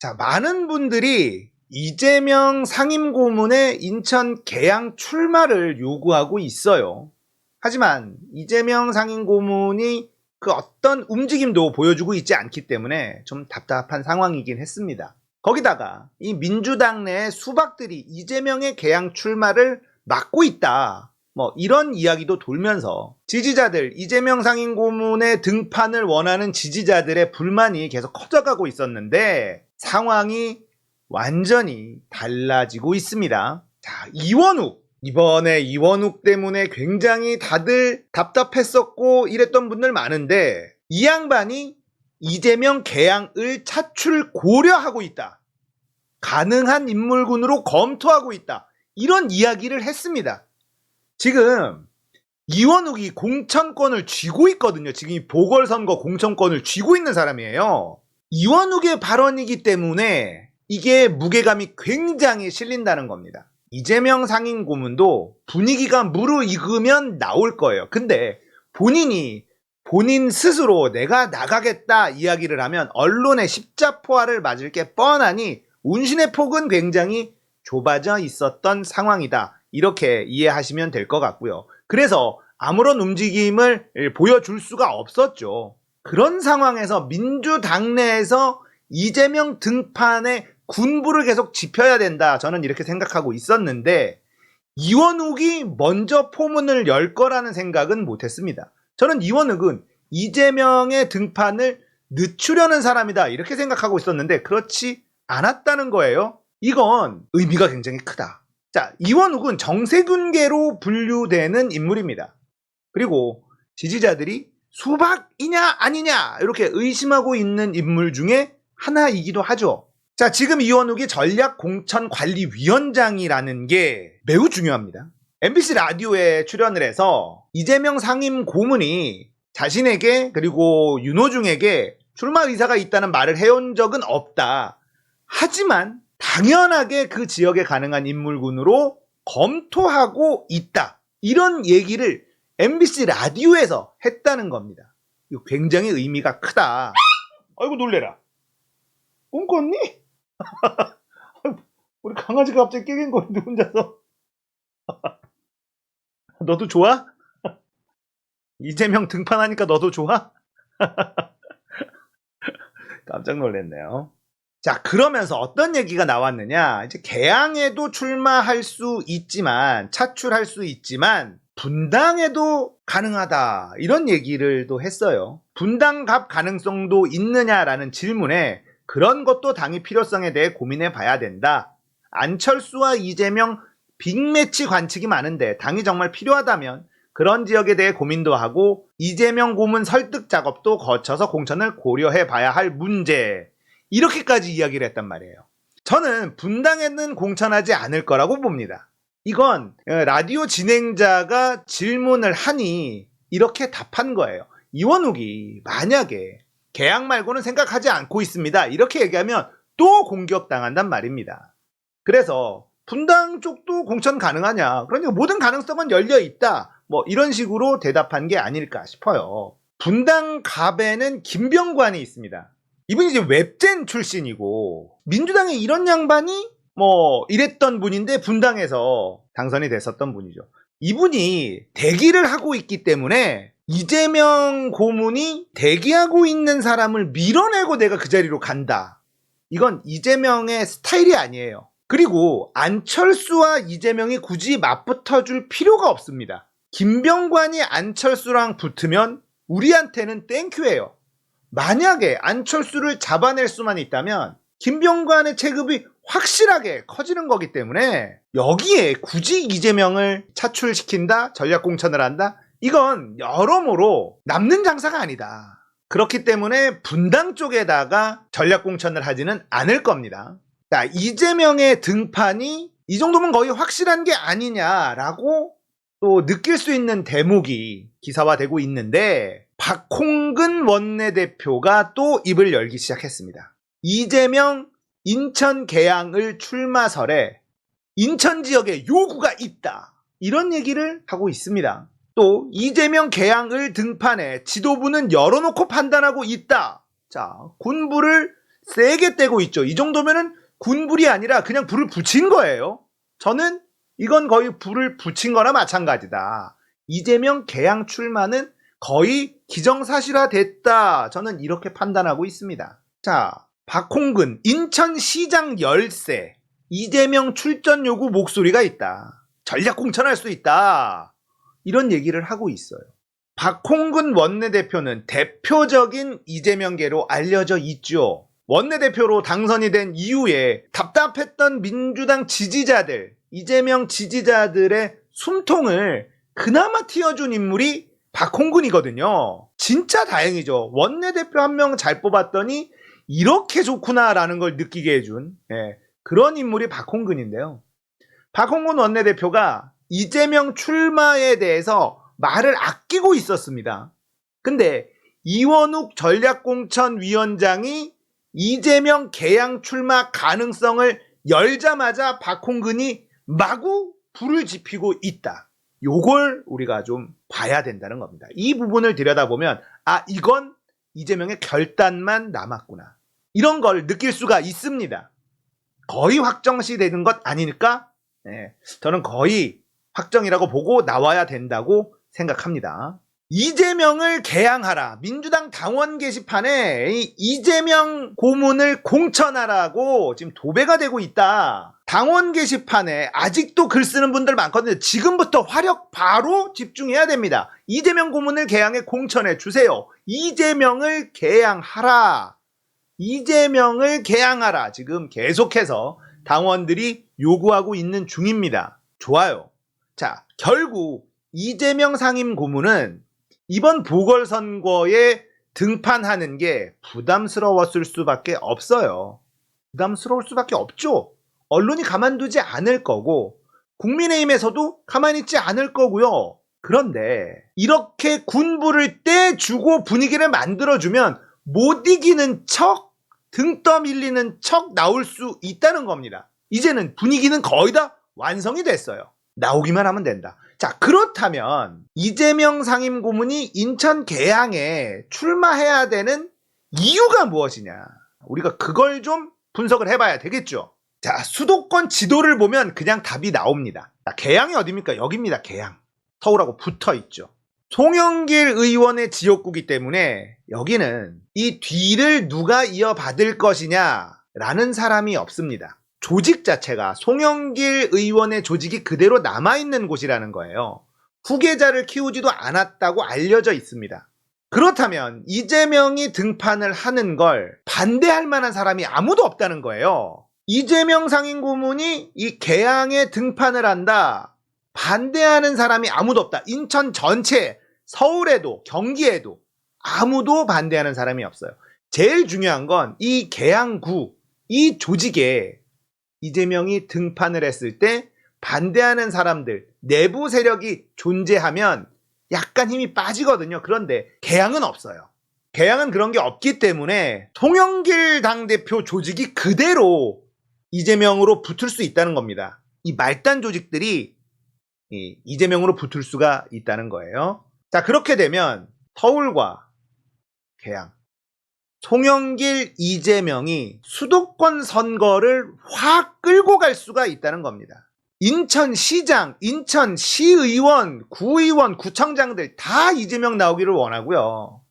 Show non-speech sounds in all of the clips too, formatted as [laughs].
자, 많은 분들이 이재명 상임고문의 인천 개항 출마를 요구하고 있어요. 하지만 이재명 상임고문이 그 어떤 움직임도 보여주고 있지 않기 때문에 좀 답답한 상황이긴 했습니다. 거기다가 이 민주당 내 수박들이 이재명의 개항 출마를 막고 있다. 뭐 이런 이야기도 돌면서 지지자들 이재명 상임고문의 등판을 원하는 지지자들의 불만이 계속 커져가고 있었는데 상황이 완전히 달라지고 있습니다. 자, 이원욱. 이번에 이원욱 때문에 굉장히 다들 답답했었고 이랬던 분들 많은데 이 양반이 이재명 개항을 차출 고려하고 있다. 가능한 인물군으로 검토하고 있다. 이런 이야기를 했습니다. 지금 이원욱이 공천권을 쥐고 있거든요. 지금 이 보궐선거 공천권을 쥐고 있는 사람이에요. 이원욱의 발언이기 때문에 이게 무게감이 굉장히 실린다는 겁니다. 이재명 상임 고문도 분위기가 무르익으면 나올 거예요. 근데 본인이 본인 스스로 내가 나가겠다 이야기를 하면 언론의 십자포화를 맞을 게 뻔하니 운신의 폭은 굉장히 좁아져 있었던 상황이다. 이렇게 이해하시면 될 것 같고요. 그래서 아무런 움직임을 보여줄 수가 없었죠. 그런 상황에서 민주당 내에서 이재명 등판에 군부를 계속 짚어야 된다. 저는 이렇게 생각하고 있었는데 이원욱이 먼저 포문을 열 거라는 생각은 못했습니다. 저는 이원욱은 이재명의 등판을 늦추려는 사람이다. 이렇게 생각하고 있었는데 그렇지 않았다는 거예요. 이건 의미가 굉장히 크다. 자, 이원욱은 정세균계로 분류되는 인물입니다. 그리고 지지자들이 수박이냐 아니냐 이렇게 의심하고 있는 인물 중에 하나이기도 하죠. 자, 지금 이원욱이 전략공천관리위원장이라는 게 매우 중요합니다. MBC 라디오에 출연을 해서 이재명 상임 고문이 자신에게 그리고 윤호중에게 출마 의사가 있다는 말을 해온 적은 없다. 하지만 당연하게 그 지역에 가능한 인물군으로 검토하고 있다. 이런 얘기를 MBC 라디오에서 했다는 겁니다. 이거 굉장히 의미가 크다. 아이고 놀래라. 꿈꿨니? [laughs] 우리 강아지가 갑자기 깨갱거리는데 혼자서. [laughs] 너도 좋아? [laughs] 이재명 등판하니까 너도 좋아? 깜짝 놀랐네요. 자, 그러면서 어떤 얘기가 나왔느냐? 이제 개항에도 출마할 수 있지만, 차출할 수 있지만, 분당에도 가능하다. 이런 얘기를 또 했어요. 분당 갑 가능성도 있느냐라는 질문에 그런 것도 당의 필요성에 대해 고민해 봐야 된다. 안철수와 이재명 빅매치 관측이 많은데 당이 정말 필요하다면 그런 지역에 대해 고민도 하고 이재명 고문 설득 작업도 거쳐서 공천을 고려해 봐야 할 문제. 이렇게까지 이야기를 했단 말이에요. 저는 분당에는 공천하지 않을 거라고 봅니다. 이건 어, 라디오 진행자가 질문을 하니 이렇게 답한 거예요. 이원욱이 만약에 계약 말고는 생각하지 않고 있습니다. 이렇게 얘기하면 또 공격당한단 말입니다. 그래서 분당 쪽도 공천 가능하냐? 그러니까 모든 가능성은 열려 있다. 뭐 이런 식으로 대답한 게 아닐까 싶어요. 분당 갑에는 김병관이 있습니다. 이분이 이제 웹젠 출신이고 민주당에 이런 양반이 뭐 이랬던 분인데 분당에서 당선이 됐었던 분이죠. 이분이 대기를 하고 있기 때문에 이재명 고문이 대기하고 있는 사람을 밀어내고 내가 그 자리로 간다. 이건 이재명의 스타일이 아니에요. 그리고 안철수와 이재명이 굳이 맞붙어 줄 필요가 없습니다. 김병관이 안철수랑 붙으면 우리한테는 땡큐예요. 만약에 안철수를 잡아낼 수만 있다면 김병관의 체급이 확실하게 커지는 거기 때문에 여기에 굳이 이재명을 차출시킨다, 전략공천을 한다, 이건 여러모로 남는 장사가 아니다. 그렇기 때문에 분당 쪽에다가 전략공천을 하지는 않을 겁니다. 자, 이재명의 등판이 이 정도면 거의 확실한 게 아니냐라고 또 느낄 수 있는 대목이 기사화되고 있는데 박홍근 원내대표가 또 입을 열기 시작했습니다. 이재명 인천 개항을 출마설에 인천 지역에 요구가 있다. 이런 얘기를 하고 있습니다. 또 이재명 개항을 등판해 지도부는 열어놓고 판단하고 있다. 자, 군부를 세게 떼고 있죠. 이 정도면은 군불이 아니라 그냥 불을 붙인 거예요. 저는 이건 거의 불을 붙인 거나 마찬가지다. 이재명 개항 출마는 거의 기정사실화 됐다. 저는 이렇게 판단하고 있습니다. 자, 박홍근, 인천시장 열세, 이재명 출전 요구 목소리가 있다. 전략 공천할 수 있다. 이런 얘기를 하고 있어요. 박홍근 원내대표는 대표적인 이재명계로 알려져 있죠. 원내대표로 당선이 된 이후에 답답했던 민주당 지지자들, 이재명 지지자들의 숨통을 그나마 틔워준 인물이 박홍근이거든요. 진짜 다행이죠. 원내대표 한 명 잘 뽑았더니 이렇게 좋구나라는 걸 느끼게 해준 예, 그런 인물이 박홍근인데요. 박홍근 원내대표가 이재명 출마에 대해서 말을 아끼고 있었습니다. 근데 이원욱 전략공천위원장이 이재명 개항 출마 가능성을 열자마자 박홍근이 마구 불을 지피고 있다. 요걸 우리가 좀 봐야 된다는 겁니다. 이 부분을 들여다보면 아 이건 이재명의 결단만 남았구나. 이런 걸 느낄 수가 있습니다. 거의 확정시 되는 것 아니니까 예, 저는 거의 확정이라고 보고 나와야 된다고 생각합니다. 이재명을 개항하라. 민주당 당원 게시판에 이 이재명 고문을 공천하라고 지금 도배가 되고 있다. 당원 게시판에 아직도 글 쓰는 분들 많거든요. 지금부터 화력 바로 집중해야 됩니다. 이재명 고문을 개항에 공천해 주세요. 이재명을 개항하라. 이재명을 개항하라. 지금 계속해서 당원들이 요구하고 있는 중입니다. 좋아요. 자, 결국 이재명 상임 고문은 이번 보궐선거에 등판하는 게 부담스러웠을 수밖에 없어요. 부담스러울 수밖에 없죠. 언론이 가만두지 않을 거고 국민의힘에서도 가만히 있지 않을 거고요. 그런데 이렇게 군부를 떼주고 분위기를 만들어주면 못 이기는 척, 등 떠밀리는 척 나올 수 있다는 겁니다. 이제는 분위기는 거의 다 완성이 됐어요. 나오기만 하면 된다. 자, 그렇다면 이재명 상임 고문이 인천 계양에 출마해야 되는 이유가 무엇이냐? 우리가 그걸 좀 분석을 해봐야 되겠죠. 자, 수도권 지도를 보면 그냥 답이 나옵니다. 자, 계양이 어디입니까? 여기입니다. 계양. 서울하고 붙어 있죠. 송영길 의원의 지역구기 때문에 여기는 이 뒤를 누가 이어받을 것이냐라는 사람이 없습니다. 조직 자체가 송영길 의원의 조직이 그대로 남아있는 곳이라는 거예요. 후계자를 키우지도 않았다고 알려져 있습니다. 그렇다면 이재명이 등판을 하는 걸 반대할 만한 사람이 아무도 없다는 거예요. 이재명 상임 고문이 이 개항에 등판을 한다. 반대하는 사람이 아무도 없다. 인천 전체, 서울에도, 경기에도 아무도 반대하는 사람이 없어요. 제일 중요한 건이 개항구, 이 조직에 이재명이 등판을 했을 때 반대하는 사람들, 내부 세력이 존재하면 약간 힘이 빠지거든요. 그런데 개항은 없어요. 개항은 그런 게 없기 때문에 송영길 당대표 조직이 그대로 이재명으로 붙을 수 있다는 겁니다. 이 말단 조직들이 이 이재명으로 붙을 수가 있다는 거예요. 자, 그렇게 되면 서울과 개항, 송영길, 이재명이 수도권 선거를 확 끌고 갈 수가 있다는 겁니다. 인천시장, 인천시의원, 구의원, 구청장들 다 이재명 나오기를 원하고요.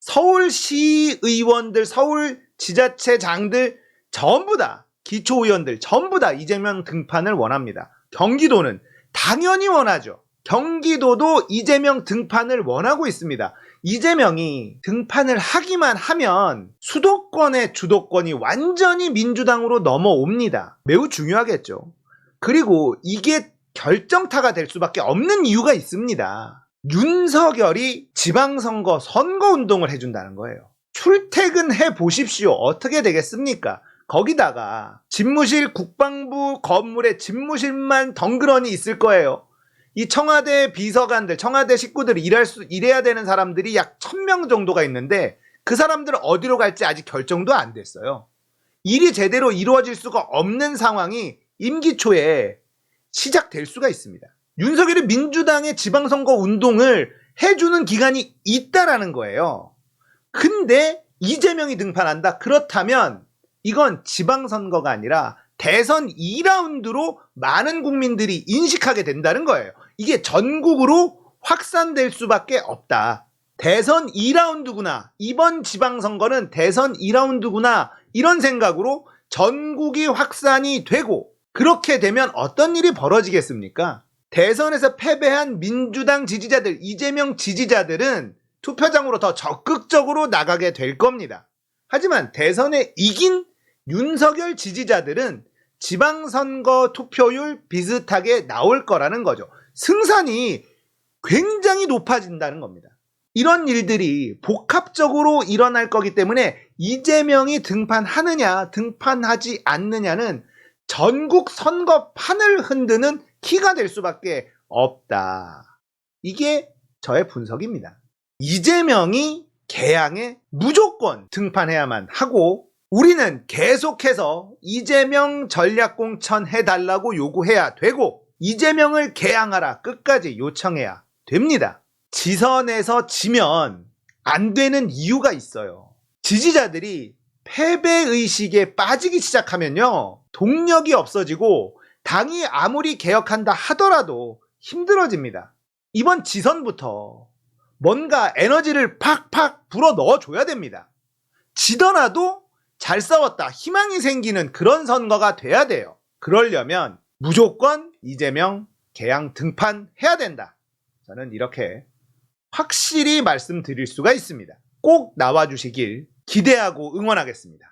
서울시의원들, 서울 지자체장들 전부 다 기초의원들 전부 다 이재명 등판을 원합니다. 경기도는 당연히 원하죠. 경기도도 이재명 등판을 원하고 있습니다. 이재명이 등판을 하기만 하면 수도권의 주도권이 완전히 민주당으로 넘어옵니다. 매우 중요하겠죠. 그리고 이게 결정타가 될 수밖에 없는 이유가 있습니다. 윤석열이 지방선거 선거운동을 해준다는 거예요. 출퇴근해 보십시오. 어떻게 되겠습니까? 거기다가 집무실 국방부 건물에 집무실만 덩그러니 있을 거예요. 이 청와대 비서관들, 청와대 식구들이 일할 수, 일해야 되는 사람들이 약 1000명 정도가 있는데 그 사람들은 어디로 갈지 아직 결정도 안 됐어요. 일이 제대로 이루어질 수가 없는 상황이 임기 초에 시작될 수가 있습니다. 윤석열이 민주당의 지방선거 운동을 해주는 기간이 있다라는 거예요. 근데 이재명이 등판한다? 그렇다면 이건 지방선거가 아니라 대선 2라운드로 많은 국민들이 인식하게 된다는 거예요. 이게 전국으로 확산될 수밖에 없다. 대선 2라운드구나. 이번 지방선거는 대선 2라운드구나. 이런 생각으로 전국이 확산이 되고 그렇게 되면 어떤 일이 벌어지겠습니까? 대선에서 패배한 민주당 지지자들, 이재명 지지자들은 투표장으로 더 적극적으로 나가게 될 겁니다. 하지만 대선에 이긴 윤석열 지지자들은 지방선거 투표율 비슷하게 나올 거라는 거죠. 승산이 굉장히 높아진다는 겁니다. 이런 일들이 복합적으로 일어날 거기 때문에 이재명이 등판하느냐, 등판하지 않느냐는 전국 선거판을 흔드는 키가 될 수밖에 없다. 이게 저의 분석입니다. 이재명이 개항에 무조건 등판해야만 하고 우리는 계속해서 이재명 전략공천 해달라고 요구해야 되고 이재명을 개항하라 끝까지 요청해야 됩니다. 지선에서 지면 안 되는 이유가 있어요. 지지자들이 패배의식에 빠지기 시작하면요. 동력이 없어지고 당이 아무리 개혁한다 하더라도 힘들어집니다. 이번 지선부터 뭔가 에너지를 팍팍 불어 넣어줘야 됩니다. 지더라도 잘 싸웠다. 희망이 생기는 그런 선거가 돼야 돼요. 그러려면 무조건 이재명 개항 등판해야 된다. 저는 이렇게 확실히 말씀드릴 수가 있습니다. 꼭 나와주시길 기대하고 응원하겠습니다.